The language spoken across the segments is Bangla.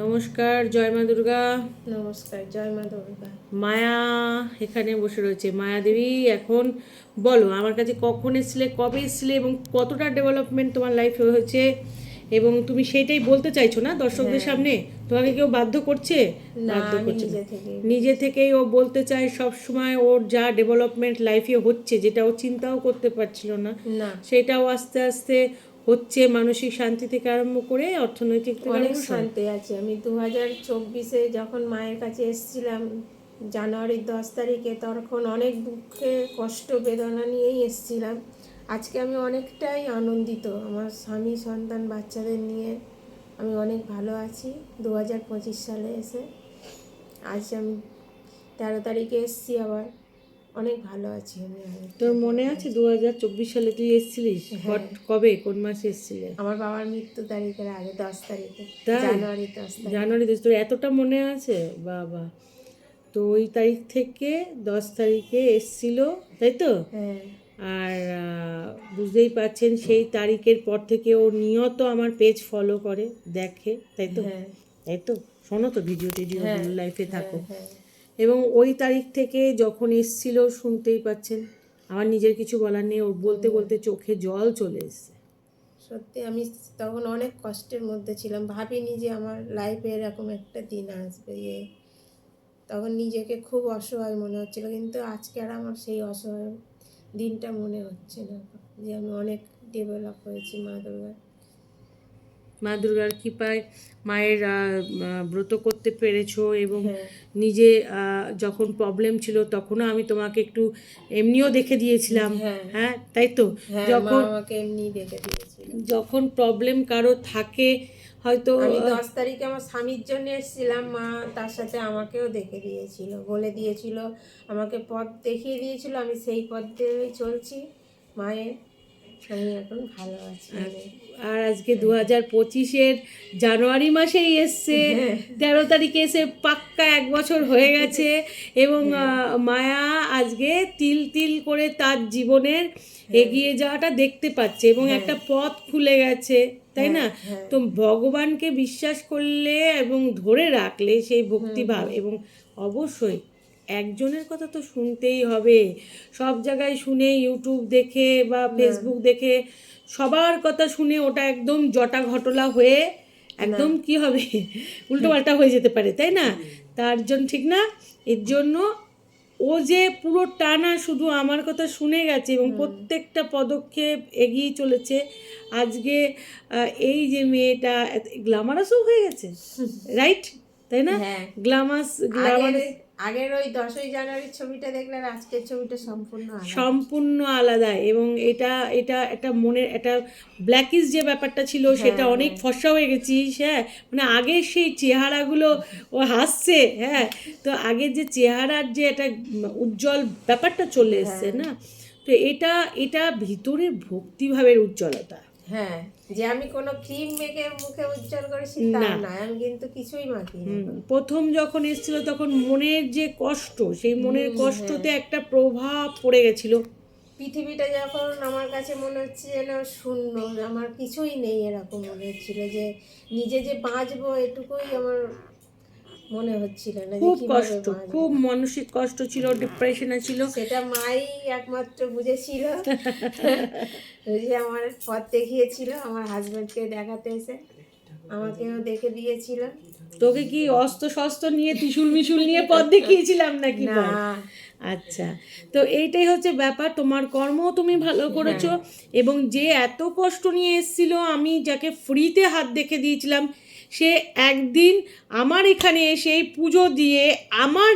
নমস্কার জয় মা দুর্গা। নমস্কার জয় মা দুর্গা। মায়া এখানে বসে রয়েছে। মায়া দেবী এখন বলো আমার কাছে কখন এসছিলে কবে এসছিলে এবং কতটা ডেভেলপমেন্ট তোমার লাইফে হয়েছে? এবং তুমি সেইটাই বলতে চাইছো না দর্শকদের সামনে? তোমাকে কেউ বাধ্য করছে? বাধ্য করছে নিজে থেকেই। ও বলতে চায় সব সময় ওর যা ডেভেলপমেন্ট লাইফে হচ্ছে যেটা ও চিন্তাও করতে পারছিল না। সেটাও আস্তে আস্তে হচ্ছে মানসিক শান্তি থেকে আরম্ভ করে অর্থনৈতিক অনেক শান্তি আছে। আমি দু হাজার চব্বিশে যখন মায়ের কাছে এসেছিলাম জানুয়ারির দশ তারিখে তখন অনেক দুঃখে কষ্ট বেদনা নিয়েই এসেছিলাম। আজকে আমি অনেকটাই আনন্দিত। আমার স্বামী সন্তান বাচ্চাদের নিয়ে আমি অনেক ভালো আছি। দু হাজার পঁচিশ সালে এসে আজ আমি তেরো তারিখে এসেছি আবার। অনেক ভালো আছি আমি তোর মনে আছে দু হাজার চব্বিশ সালে তুই এসেছিলিস? কট- কবে? কোন মাসে এসেছিলে? আমার বাবার মৃত্যু তারিখের আগে দশ তারিখে। জানুয়ারি দশ জানুয়ারি দশ তোর এতটা মনে আছে? বাবা। তো ওই তারিখ থেকে দশ তারিখে এসছিল তাই তো? হ্যাঁ। আর বুঝতেই পাচ্ছেন সেই তারিখের পর থেকে ও নিয়ত আমার পেজ ফলো করে দেখে তাই তো? হ্যাঁ। তাই তো? শোনো তো ভিডিও টিডিও লাইফে থাকো। হ্যাঁ। এবং ওই তারিখ থেকে যখন এসছিল শুনতেই পাচ্ছেন, আমার নিজের কিছু বলার নেই বলতে বলতে চোখে জল চলে এসছে। সত্যি আমি তখন অনেক কষ্টের মধ্যে ছিলাম, ভাবিনি যে আমার লাইফে এরকম একটা দিন আসবে। ইয়ে তখন নিজেকে খুব অসহায় মনে হচ্ছিল, কিন্তু আজকে আর আমার সেই অসহায় দিনটা মনে হচ্ছে না, যে আমি অনেক ডেভেলপ হয়েছি মা দুর্গার। মা দুর্গার কৃপায় মায়ের ব্রত করতে পেরেছ এবং হ্যাঁ। নিজে যখন প্রবলেম ছিল তখনও আমি তোমাকে একটু এমনিও দেখে দিয়েছিলাম। হ্যাঁ। হ্যাঁ তাই তো? হ্যাঁ যখন আমাকে এমনি দেখে দিয়েছি যখন প্রবলেম কারও থাকে হয়তো আমি দশ তারিখে আমার স্বামীর জন্য এসেছিলাম মা তার সাথে আমাকেও দেখে দিয়েছিল বলে দিয়েছিল আমাকে পথ দেখিয়ে দিয়েছিল আমি সেই পথ দিয়েই চলছি মায়ের। আমি এখন ভালো আছি। আর আজকে দু হাজার পঁচিশের জানুয়ারি মাসেই এসছে। হ্যাঁ। তেরো তারিখে এসে পাক্কা এক বছর হয়ে গেছে। এবং মায়া আজকে তিল তিল করে তার জীবনের হ্যাঁ। এগিয়ে যাওয়াটা দেখতে পাচ্ছে এবং একটা পথ খুলে গেছে তাই না? হ্যাঁ। তো ভগবানকে বিশ্বাস করলে এবং ধরে রাখলে সেই ভক্তিভাব এবং অবশ্যই একজনের কথা তো শুনতেই হবে। সব জায়গায় শুনে ইউটিউব দেখে বা ফেসবুক দেখে সবার কথা শুনে ওটা একদম জটা ঘটলা হয়ে একদম কি হবে? উল্টো পাল্টা হয়ে যেতে পারে তাই না? তার জন্য ঠিক না? এর জন্য ও যে পুরো টানা শুধু আমার কথা শুনে গেছে এবং প্রত্যেকটা পদক্ষেপ এগিয়ে চলেছে আজকে এই যে মেয়েটা গ্লামারাসও হয়ে গেছে রাইট তাই না? হ্যাঁ। গ্লামাস গ্লামারাস আগের ওই দশই জানুয়ারির ছবিটা দেখলে আর আজকের ছবিটা সম্পূর্ণ সম্পূর্ণ আলাদা এবং এটা এটা একটা মনের একটা ব্ল্যাকিস যে ব্যাপারটা ছিল সেটা অনেক ফর্সা হয়ে গেছিস হ্যাঁ। মানে আগের সেই চেহারাগুলো ও হাসছে হ্যাঁ। তো আগের যে চেহারার যে একটা উজ্জ্বল ব্যাপারটা চলে এসছে না? তো এটা এটা ভিতরের ভক্তিভাবের উজ্জ্বলতা। হ্যাঁ যে আমি কোনো ক্রিম মেখে মুখে উজ্জ্বল করেছি তা না। আমি কিন্তু কিছুই মাখি প্রথম যখন এসেছিল তখন মনের যে কষ্ট সেই মনের কষ্টতে একটা প্রভাব পড়ে গেছিল। পৃথিবীটা যখন আমার কাছে মনে হচ্ছে যেন শূন্য আমার কিছুই নেই এরকম মনে হচ্ছিল যে নিজে যে বাঁচবো এটুকুই আমার মনে হচ্ছিল না খুব কষ্ট খুব মানসিক কষ্ট ছিল ডিপ্রেশনে ছিল। সেটা মাই একমাত্র বুঝেছিল। যে আমার পথ দেখিয়েছিল আমার হাজবেন্ডকে দেখাতে এসে আমাকেও দেখে দিয়েছিল। তোকে কি অস্ত্র শস্ত্র নিয়ে ত্রিশুল মিশুল নিয়ে পথ দেখিয়েছিলাম নাকি না। আচ্ছা তো এইটাই হচ্ছে ব্যাপার তোমার কর্ম তুমি ভালো করেছ এবং যে এত কষ্ট নিয়ে এসেছিল আমি যাকে ফ্রিতে হাত দেখে দিয়েছিলাম সে একদিন আমার এখানে এসে পুজো দিয়ে আমার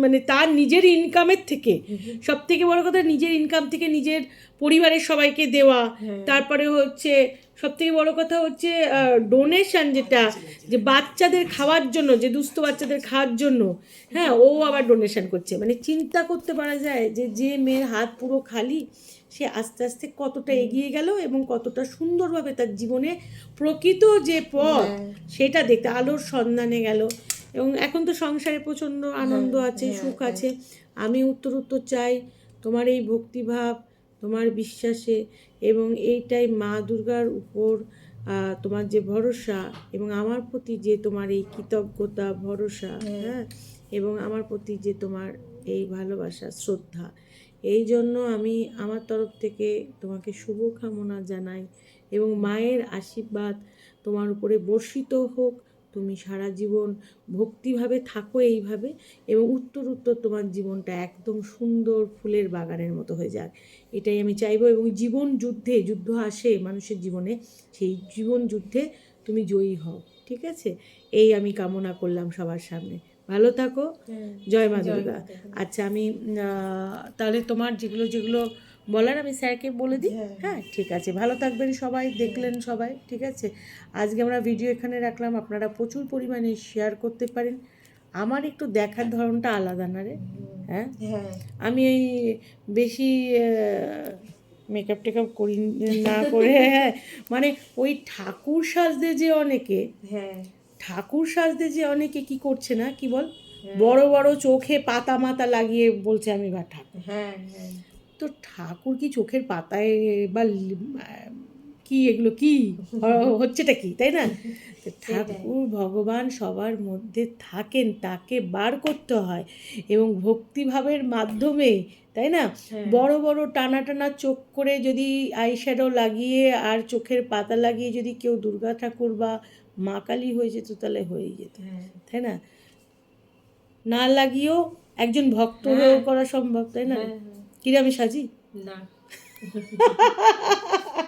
মানে তার নিজের ইনকামের থেকে সব থেকে বড় কথা নিজের ইনকাম থেকে নিজের পরিবারের সবাইকে দেওয়া তারপরে হচ্ছে সব থেকে বড় কথা হচ্ছে ডোনেশন যেটা যে বাচ্চাদের খাওয়ার জন্য যে দুস্থ বাচ্চাদের খাওয়ার জন্য হ্যাঁ ও আবার ডোনেশন করছে। মানে চিন্তা করতে পারা যায় যে যে মেয়ের হাত পুরো খালি সে আস্তে আস্তে কতটা এগিয়ে গেল এবং কতটা সুন্দরভাবে তার জীবনে প্রকৃত যে পথ সেটা দেখতে আলোর সন্ধানে গেল। এবং এখন তো সংসারে প্রচণ্ড আনন্দ আছে সুখ আছে। আমি উত্তর উত্তর চাই তোমার এই ভক্তিভাব তোমার বিশ্বাসে এবং এইটাই মা দুর্গার উপর তোমার যে ভরসা এবং আমার প্রতি যে তোমার এই কৃতজ্ঞতা ভরসা হ্যাঁ এবং আমার প্রতি যে তোমার এই ভালোবাসা শ্রদ্ধা এই জন্য আমি আমার তরফ থেকে তোমাকে শুভকামনা জানাই এবং মায়ের আশীর্বাদ তোমার উপরে বর্ষিত হোক। তুমি সারা জীবন ভক্তিভাবে থাকো এইভাবে এবং উত্তর উত্তর তোমার জীবনটা একদম সুন্দর ফুলের বাগানের মতো হয়ে যাক। এটাই আমি চাইব এবং জীবন যুদ্ধে, যুদ্ধ আসে মানুষের জীবনে, সেই জীবন যুদ্ধে তুমি জয়ী হও, ঠিক আছে? এই আমি কামনা করলাম সবার সামনে। ভালো থাকো। হ্যাঁ জয় মা দুর্গা। আচ্ছা আমি তাহলে তোমার যেগুলো যেগুলো বলার আমি স্যারকে বলে দিই। হ্যাঁ। হ্যাঁ ঠিক আছে। ভালো থাকবেন সবাই দেখলেন সবাই ঠিক আছে? আজকে আমরা ভিডিও এখানে রাখলাম। আপনারা প্রচুর পরিমাণে শেয়ার করতে পারেন। আমার একটু দেখার ধরনটা আলাদা না রে? হ্যাঁ? হ্যাঁ। আমি এই বেশি মেকআপ টেকআপ করি না করে হ্যাঁ মানে ওই ঠাকুর সাজতে যে অনেকে হ্যাঁ। ঠাকুর সাজতে যে অনেকে কি করছে না কি বল? হ্যাঁ। বড় বড় চোখে পাতা মাতা লাগিয়ে বলছে আমি বা ঠাকুর। হ্যাঁ হ্যাঁ। তো ঠাকুর কি চোখের পাতায় বা কি এগুলো কি? হচ্ছেটা কি তাই না? ঠাকুর ভগবান সবার মধ্যে থাকেন তাকে বার করতে হয় এবং ভক্তিভাবের মাধ্যমে তাই না? হ্যাঁ। বড় বড় টানা টানা চোখ করে যদি আইশ্যাডো লাগিয়ে আর চোখের পাতা লাগিয়ে যদি কেউ দুর্গা ঠাকুর বা মা কালী হয়ে যেত তাহলে হয়েই যেত হ্যাঁ। তাই না? না লাগিয়েও একজন ভক্ত হয়েও করা সম্ভব তাই না? হ্যাঁ, হ্যাঁ। কিরে আমি সাজি? না।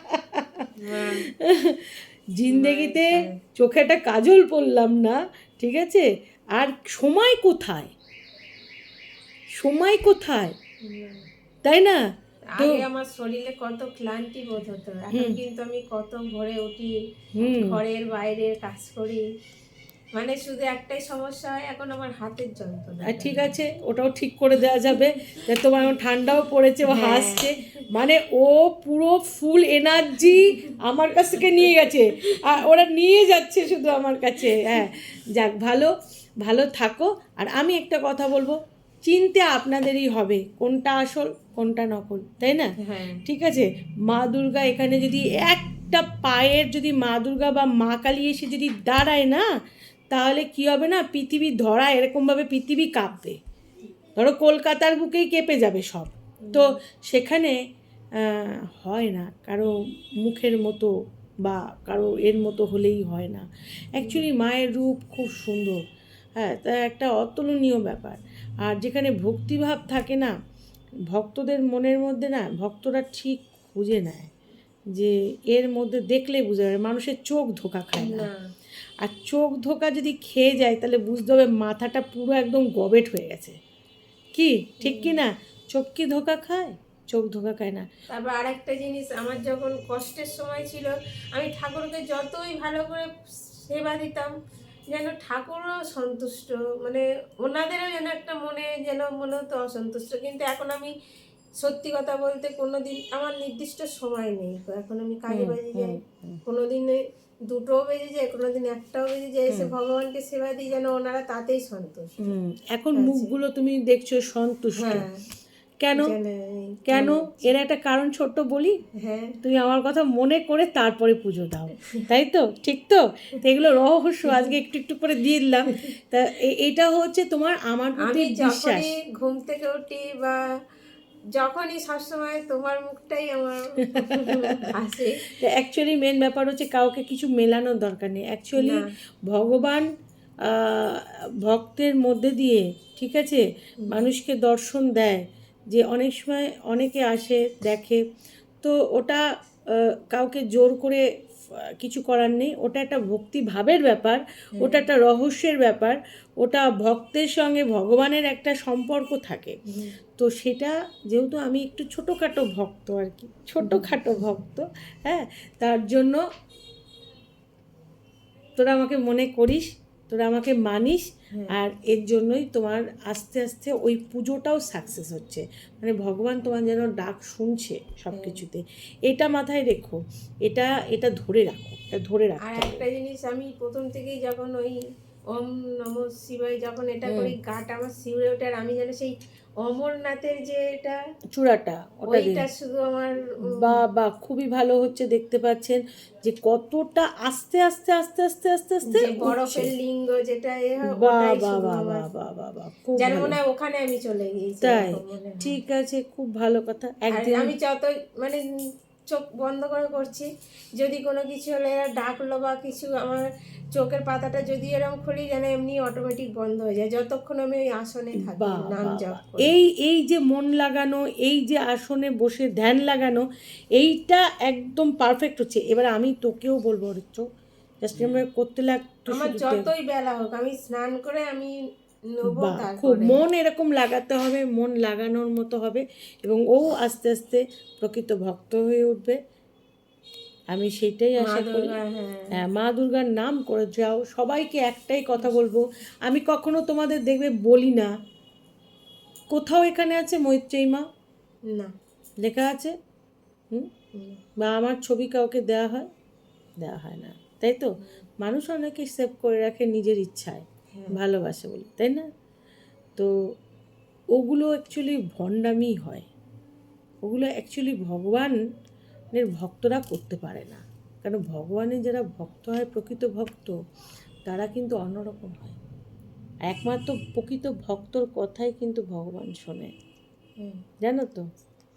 জিন্দেগিতে চোখে একটা কাজল পরলাম না ঠিক আছে? আর সময় কোথায়? সময় কোথায়? তাই না? আগে আমার শরীরে কত ক্লান্তি বোধ হতো এখন কিন্তু আমি কত ভোরে উঠি ঘরের বাইরে কাজ করি মানে শুধু একটাই সমস্যা হয় এখন আমার হাতের যন্ত্রণা। ঠিক আছে ওটাও ঠিক করে দেওয়া যাবে। যে তোমার ঠান্ডাও পড়েছে ও হাসছে। মানে ও পুরো ফুল এনার্জি আমার কাছ থেকে নিয়ে গেছে। আর ওরা নিয়ে যাচ্ছে শুধু আমার কাছে। হ্যাঁ যাক ভালো ভালো থাকো। আর আমি একটা কথা বলব চিনতে আপনাদেরই হবে কোনটা আসল কোনটা নকল তাই না? হ্যাঁ। ঠিক আছে? মা দুর্গা এখানে যদি একটা পায়ের যদি মা দুর্গা বা মা কালী এসে যদি দাঁড়ায় না তাহলে কি হবে না? পৃথিবী ধরা এরকমভাবে পৃথিবী কাঁপবে। ধরো কলকাতার বুকেই কেঁপে যাবে সব। তো সেখানে হয় না। কারও মুখের মতো বা কারও এর মতো হলেই হয় না। অ্যাকচুয়ালি মায়ের রূপ খুব সুন্দর। হ্যাঁ তা একটা অতুলনীয় ব্যাপার। আর যেখানে ভক্তিভাব থাকে না, ভক্তদের মনের মধ্যে না, ভক্তরা ঠিক খুঁজে নেয়। যে এর মধ্যে দেখলে বুঝতে পারে মানুষের চোখ ধোকা খায় না। আর চোখ ধোকা যদি খেয়ে যায়, তাহলে বুঝতে হবে মাথাটা পুরো একদম গবেট হয়ে গেছে। কি? ঠিক কি না? চোখ কি ধোকা খায়? চোখ ধোকা খায় না। তারপর আরেকটা জিনিস, আমার যখন কষ্টের সময় ছিল, আমি ঠাকুরকে যতই ভালো করে সেবা দিতাম, যেন ঠাকুরও সন্তুষ্ট মানে ওনাদেরও যেন একটা মনে, যেন মনে হতো অসন্তুষ্ট। কিন্তু এখন আমি সত্যি কথা বলতে কোনো দিন আমার নির্দিষ্ট সময় নেই। এখন আমি কাজে বাজে যাই। কোনো দিনে দুটোও বেজে যায় কোনো দিন একটাও বেজে যায়। এসে ভগবানকে সেবা দিই যেন ওনারা তাতেই সন্তুষ্ট। এখন মুখগুলো তুমি দেখছ সন্তুষ্ট। হ্যাঁ। কেন? কেন? এর একটা কারণ ছোট্ট বলি। হ্যাঁ। তুমি আমার কথা মনে করে তারপরে পুজো দাও। তাই তো? ঠিক তো? এগুলো রহস্য। আজকে একটু একটু করে দিয়ে দিলাম। তা এটা হচ্ছে তোমার আমার প্রতি বিশ্বাস। ঘুম থেকে উঠি বা যখনই সবসময় তোমার মুখটাই আমার আসে। অ্যাকচুয়ালি মেন ব্যাপার হচ্ছে কাউকে কিছু মেলানোর দরকার নেই। অ্যাকচুয়ালি ভগবান ভক্তের মধ্যে দিয়ে ঠিক আছে মানুষকে দর্শন দেয় যে অনেক সময় অনেকে আসে দেখে। তো ওটা কাউকে জোর করে কিছু করার নেই। ওটা একটা ভক্তিভাবের ব্যাপার ওটা একটা রহস্যের ব্যাপার ওটা ভক্তের সঙ্গে ভগবানের একটা সম্পর্ক থাকে। তো সেটা যেহেতু আমি একটু ছোটোখাটো ভক্ত আর কি ছোটোখাটো ভক্ত হ্যাঁ তার জন্য তোরা আমাকে মনে করিস তোরা আমাকে মানিস আর এর জন্যই তোমার আস্তে আস্তে ওই পুজোটাও সাকসেস হচ্ছে। মানে ভগবান তোমার যেন ডাক শুনছে সব কিছুতে এটা মাথায় রেখো। এটা এটা ধরে রাখো। এটা ধরে আর একটা জিনিস আমি প্রথম থেকেই যখন ওই ওম নম শিবায় যখন এটা করি গাটা আমার শিউরে ওঠে আর আমি যেন সেই অমরনাথের যে এটা চূড়াটা ওইটা শুধু আমার বা বা খুবই ভালো হচ্ছে দেখতে পাচ্ছেন যে কতটা আস্তে আস্তে আস্তে আস্তে আস্তে আস্তে বরফের লিঙ্গ যেটা এ বা বা বা বা বা বা খুব যেন মনে হয় ওখানে আমি চলে গিয়েছি তাই। ঠিক আছে খুব ভালো কথা। একদিন আমি যত মানে চোখ বন্ধ করে করছি যদি কোনো কিছু হলে ডাকলো বা কিছু আমার চোখের পাতাটা যদি এরকম খুলি যেন এমনি অটোমেটিক বন্ধ হয়ে যায়। যতক্ষণ আমি ওই আসনে থাকি নাম জপ এই এই যে মন লাগানো এই যে আসনে বসে ধ্যান লাগানো এইটা একদম পারফেক্ট হচ্ছে। এবার আমি তোকেও বলব হচ্ছে জাস্ট করতে লাগ তুই আমার যতই বেলা হোক আমি স্নান করে আমি খুব মন এরকম লাগাতে হবে মন লাগানোর মতো হবে এবং ও আস্তে আস্তে প্রকৃত ভক্ত হয়ে উঠবে। আমি সেটাই আশা করি। হ্যাঁ। হ্যাঁ মা দুর্গার নাম করে যাও। সবাইকে একটাই কথা বলব। আমি কখনো তোমাদের দেখবে বলি না। কোথাও এখানে আছে মৈত্রেয়ী মা? না। লেখা আছে? হুম? বা আমার ছবি কাউকে দেওয়া হয়? দেওয়া হয় না। তাই তো? মানুষ অনেকে সেভ করে রাখে নিজের ইচ্ছায়। হ্যাঁ। ভালোবাসে বলে তাই না? তো ওগুলো অ্যাকচুয়ালি ভণ্ডামি হয়। ওগুলো অ্যাকচুয়ালি ভগবানের ভক্তরা করতে পারে না। কারণ ভগবানের যারা ভক্ত হয় প্রকৃত ভক্ত তারা কিন্তু অন্যরকম হয়। একমাত্র প্রকৃত ভক্তর কথাই কিন্তু ভগবান শোনে। জানো তো?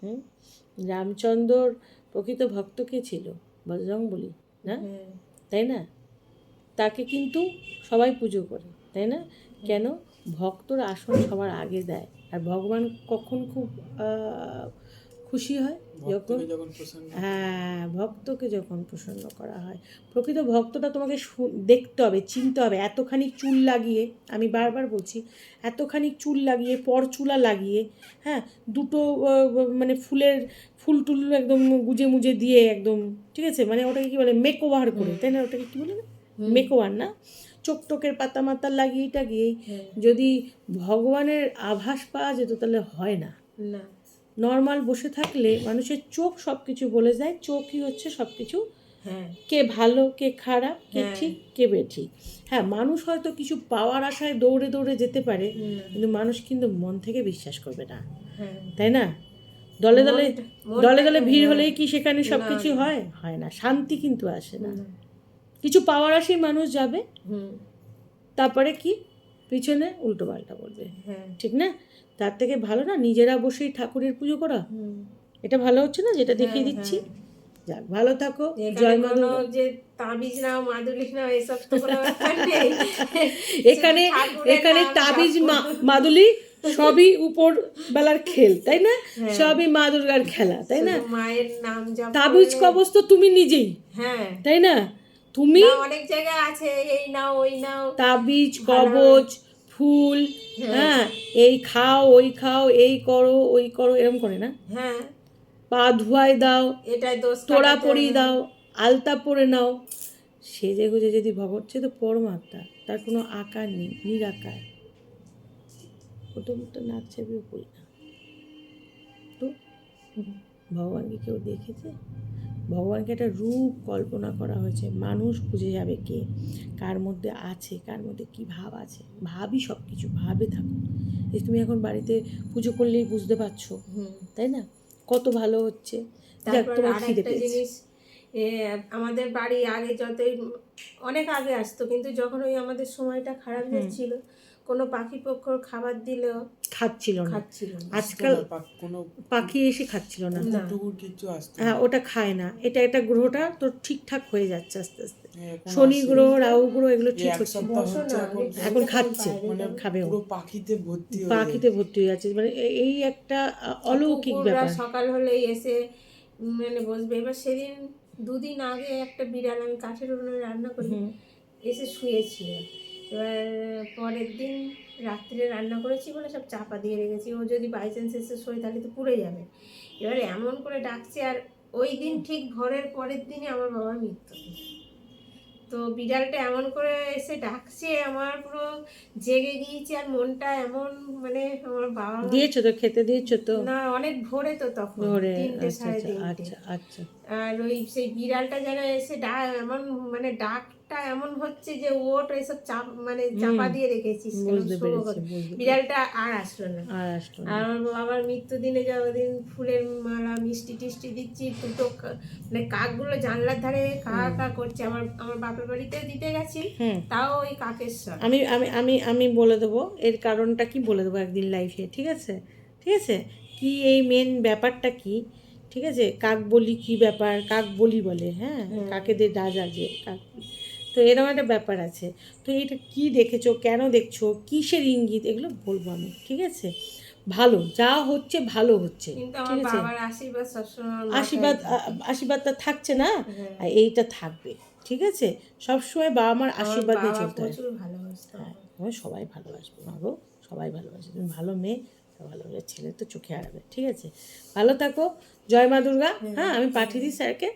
হুম? রামচন্দ্রর প্রকৃত ভক্ত কে ছিল? বজরং বলি না? তাই না? তাকে কিন্তু সবাই পুজো করে তাই না? কেন? ভক্তর আসন সবার আগে দেয়। আর ভগবান কখন খুব খুশি হয় যখন হ্যাঁ ভক্তকে যখন প্রসন্ন করা হয়। প্রকৃত ভক্তটা তোমাকে দেখতে হবে চিনতে হবে এতখানি চুল লাগিয়ে আমি বারবার বলছি এতখানি চুল লাগিয়ে পরচুলা লাগিয়ে হ্যাঁ দুটো মানে ফুলের ফুল টুল একদম গুজে মুজে দিয়ে একদম ঠিক আছে? মানে ওটাকে কি বলে? মেক ওভার করে তাই না? ওটাকে কি বলে? মেক ওভার না? চোখ টোকের পাতা মাতা লাগিয়ে টাগিয়েই যদি ভগবানের আভাস পাওয়া যেত তাহলে হয় না। না। নর্মাল বসে থাকলে মানুষের চোখ সব কিছু বলে যায় চোখই হচ্ছে সব কিছু হ্যাঁ। কে ভালো কে খারাপ কে হ্যাঁ। ঠিক কে বেঠিক। হ্যাঁ মানুষ হয়তো কিছু পাওয়ার আশায় দৌড়ে দৌড়ে যেতে পারে কিন্তু মানুষ কিন্তু মন থেকে বিশ্বাস করবে না। হ্যাঁ। তাই না? দলে দলে দলে দলে ভিড়। হলেই কি সেখানে সব কিছু হয়? হয় না শান্তি কিন্তু আসে না। কিছু পাওয়ার আশায় মানুষ যাবে হুম, তারপরে কি? পিছনে উল্টো পাল্টা বলবে। হ্যাঁ। ঠিক না? তার থেকে ভালো না নিজেরা বসেই ঠাকুরের পুজো করা? এটা ভালো হচ্ছে না যেটা দেখিয়ে হ্যাঁ, দিচ্ছি? যাক ভালো থাকো। জয় যে তাবিজ নাও মাদুলি নাও এসব তো এখানে এখানে তাবিজ মাদুলি সবই উপর বেলার খেল তাই না? হ্যাঁ। সবই মা দুর্গার খেলা তাই না? মায়ের নাম তাবিজ কবজ তো তুমি নিজেই হ্যাঁ। তাই না? তুমি অনেক জায়গায় আছে এই নাও ওই নাও। তাবিজ কবজ ফুল হ্যাঁ। এই খাও ওই খাও এই করো ওই করো এরকম করে না? হ্যাঁ। পা ধুয়াই দাও এটাই দোষ তোড়া পরিয়ে দাও আলতা পরে নাও। সেজে গুজে যদি ভগৎ সে তো পরমাত্মা তার কোনো আকার নেই নিরাকার। ও তো নাচ করি না তো ভগবানকে কেউ দেখেছে? ভগবানকে একটা রূপ কল্পনা করা হয়েছে মানুষ বুঝে যাবে কে কার মধ্যে আছে কার মধ্যে কি ভাব আছে ভাবই সব কিছু ভাবে থাকো এই তুমি এখন বাড়িতে পুজো করলেই বুঝতে পারছ তাই না? কত ভালো হচ্ছে। তোমার খিদে পেয়েছে। আমাদের বাড়ি আগে যতই অনেক আগে আসতো কিন্তু যখন ওই আমাদের সময়টা খারাপ যাচ্ছিল কোনো পাখি পক্ষর খাবার দিলেও খাচ্ছিল না। খাচ্ছিল আজকাল কোনো পাখি এসে খাচ্ছিল না। কিছু হ্যাঁ ওটা খায় না। এটা একটা গ্রহটা তো ঠিকঠাক হয়ে যাচ্ছে আস্তে আস্তে। হ্যাঁ, শনি গ্রহ রাহু গ্রহ এগুলো ঠিক হচ্ছে। এখন খাচ্ছে মানে পুরো পাখিতে ভর্তি হয়ে পাখিতে ভর্তি হয়ে যাচ্ছে মানে এই একটা অলৌকিক ব্যাপার। সকাল হলেই এসে মানে বসবে। এবার সেদিন দুদিন আগে একটা বিড়াল আমি কাঠের উনুনে রান্না করি। এসে শুয়েছিল। এবার পরের দিন রাত্রে রান্না করেছি বলে সব চাপা দিয়ে রেখেছি। ও যদি বাই চান্স এসে শোয় তাহলে তো পুড়ে যাবে। এবার এমন করে ডাকছে আর ওই দিন ঠিক ঘরের পরের দিনই আমার বাবার মৃত্যু। তো বিড়ালটা এমন করে এসে ডাকছে আমার পুরো জেগে গিয়েছে আর মনটা এমন মানে আমার বাবা দিয়েছ তো খেতে দিয়েছ তো? না অনেক ভোরে তো তখন তিনটে আচ্ছা সাড়ে আচ্ছা তিনটে। আচ্ছা আর ওই সেই বিড়ালটা যেন এসে ডা এমন মানে ডাকটা মুখটা এমন হচ্ছে যে ওট এসব চাপ মানে চাপা দিয়ে রেখেছিস বিড়ালটা আর আসলো না। আর আসলো আমার বাবার মৃত্যুদিনে যতদিন ফুলের মালা মিষ্টি টিষ্টি দিচ্ছি দুটো মানে কাকগুলো জানলার ধারে কা কা করছে। আমার আমার বাপের বাড়িতে দিতে গেছি তাও ওই কাকের স্বর আমি আমি আমি আমি বলে দেবো এর কারণটা কি বলে দেবো একদিন লাইফে ঠিক আছে? ঠিক আছে? কি এই মেন ব্যাপারটা কি? ঠিক আছে? কাক বলি কি ব্যাপার? কাক বলি বলে হ্যাঁ? কাকেদের ডাজ আছে কাক তো এরকম একটা ব্যাপার আছে। তো এটা কি দেখেছ কেন দেখছ কিসের ইঙ্গিত এগুলো বলব আমি ঠিক আছে? ভালো যা হচ্ছে ভালো হচ্ছে ঠিক আছে? আশীর্বাদ আশীর্বাদটা থাকছে না হ্যাঁ। আর এইটা থাকবে ঠিক আছে? সবসময় বাবা মার আশীর্বাদ নিয়ে চলতে হয়। হ্যাঁ সবাই ভালোবাসবে গো সবাই ভালোবাসে তুমি ভালো মেয়ে ভালোবাসে ছেলে তো চোখে আড়াবে ঠিক আছে? ভালো থাকো জয় মা দুর্গা হ্যাঁ আমি পাঠিয়ে দিই স্যারকে।